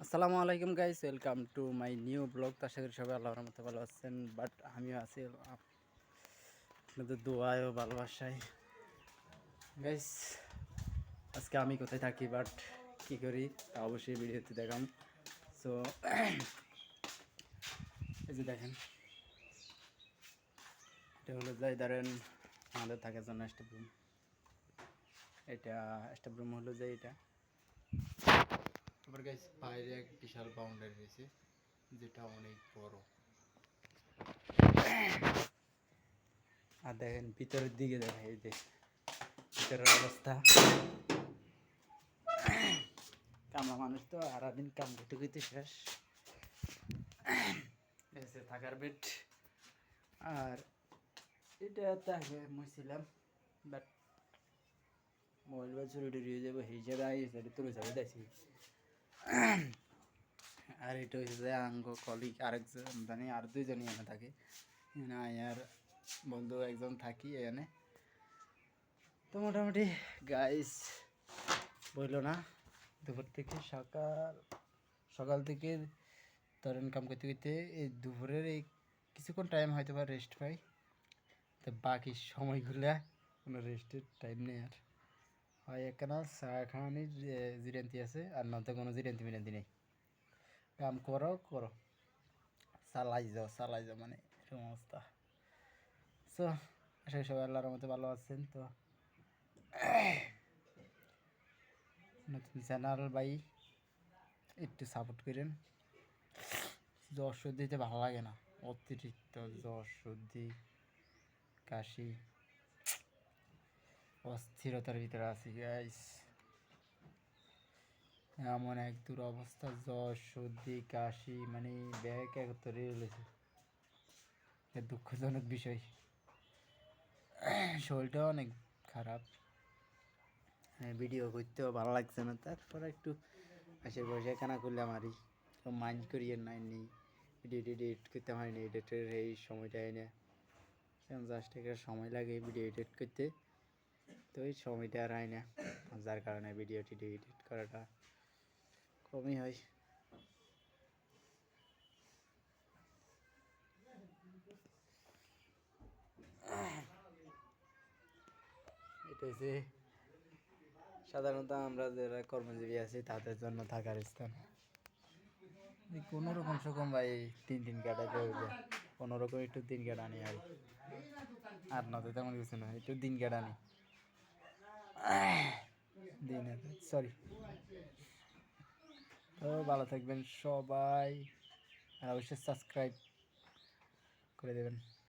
আসসালামু আলাইকুম guys welcome to my new blog তো আশা করি সবাই আল্লাহর মতো ভালো আছেন বাট আমিও আছি আপ- আপনাদের দোয়ায় ভালোবাসায়। গাইস আজকে আমি কোথায় থাকি বাট কি করি তা অবশ্যই ভিডিওতে দেখাম। সো এই যে দেখেন, এটা হলো যাই ধরেন আমাদের থাকার জন্য স্টাফ রুম এটা স্টাফ রুম হলো যে, এটা। আবার গাইস বাইরে এক বিশাল বাউন্ডারি রয়েছে, যেটা অনেক বড়। আর দেখেন, ভিতরের দিকে দেখেন, এই যে ভিতরের অবস্থা। কামলা মানুষ তো সারাদিন কাম করতে শেষ। এসে থাকার বেড আর এটা তাকে মুছিলাম বাট মোবাইল বা চুরি টুরি হয়ে যাব, হিসাবে আই এসে তুলে যাবে দেখছি আর এটা হচ্ছে আঙ্গ কলিগ আরেকজন মানে আর দুইজনই এখানে থাকে। আর বন্ধু একজন থাকি এখানে। তো মোটামুটি গাইস বইল না, দুপুর থেকে সকাল সকাল থেকে ধরেন কাম করতে করতে এই দুপুরের এই কিছুক্ষণ টাইম হয়তো বা রেস্ট পাই। তো বাকি সময়গুলো কোনো রেস্টের টাইম নেই আর। হয় একখানা খাওয়ানি জিরান্তি আছে আর নয়তো কোনো জিরান্তি মিরান্তি নেই কাম করো করো চালাই যাও চালাই যাও মানে এরকম অবস্থা সো আশা সবাই আল্লাহর মতো ভালো আছেন তো নতুন চ্যানেল ভাই একটু সাপোর্ট করেন জ্বর সর্দিতে ভালো লাগে না অতিরিক্ত জ্বর সর্দি কাশি অস্থিরতার ভিতরে আছি গাইস এমন এক দূর অবস্থা জ্বর, সর্দি, কাশি মানে ব্যাগ একত্রে রয়েছে দুঃখজনক বিষয়। শরীরটা অনেক খারাপ। হ্যাঁ ভিডিও করতেও ভালো লাগছে না। তারপর একটু পাশের বসে কানা করলাম আরই। মাইন্ড করিয়ে নাই নেই ভিডিও এডিট করতে হয়নি এডিটের এই সময়টা এনে। জাস্ট একটা সময় লাগে ভিডিও এডিট করতে। তো এই সময়টা আর হয় না। যার কারণে ভিডিও টিডিও এডিট করাটা কমই হয়। এটা হচ্ছে সাধারণত আমরা যারা কর্মজীবী আছি, তাদের জন্য থাকার স্থান। কোনো রকম সকম ভাই তিন দিন কাটাতে হবে কোনো রকম একটু দিন কাটানি আর আর নয়তো তেমন কিছু না, একটু দিন কাটানি। দিন সরি তো ভালো থাকবেন সবাই আর অবশ্যই সাবস্ক্রাইব করে দেবেন।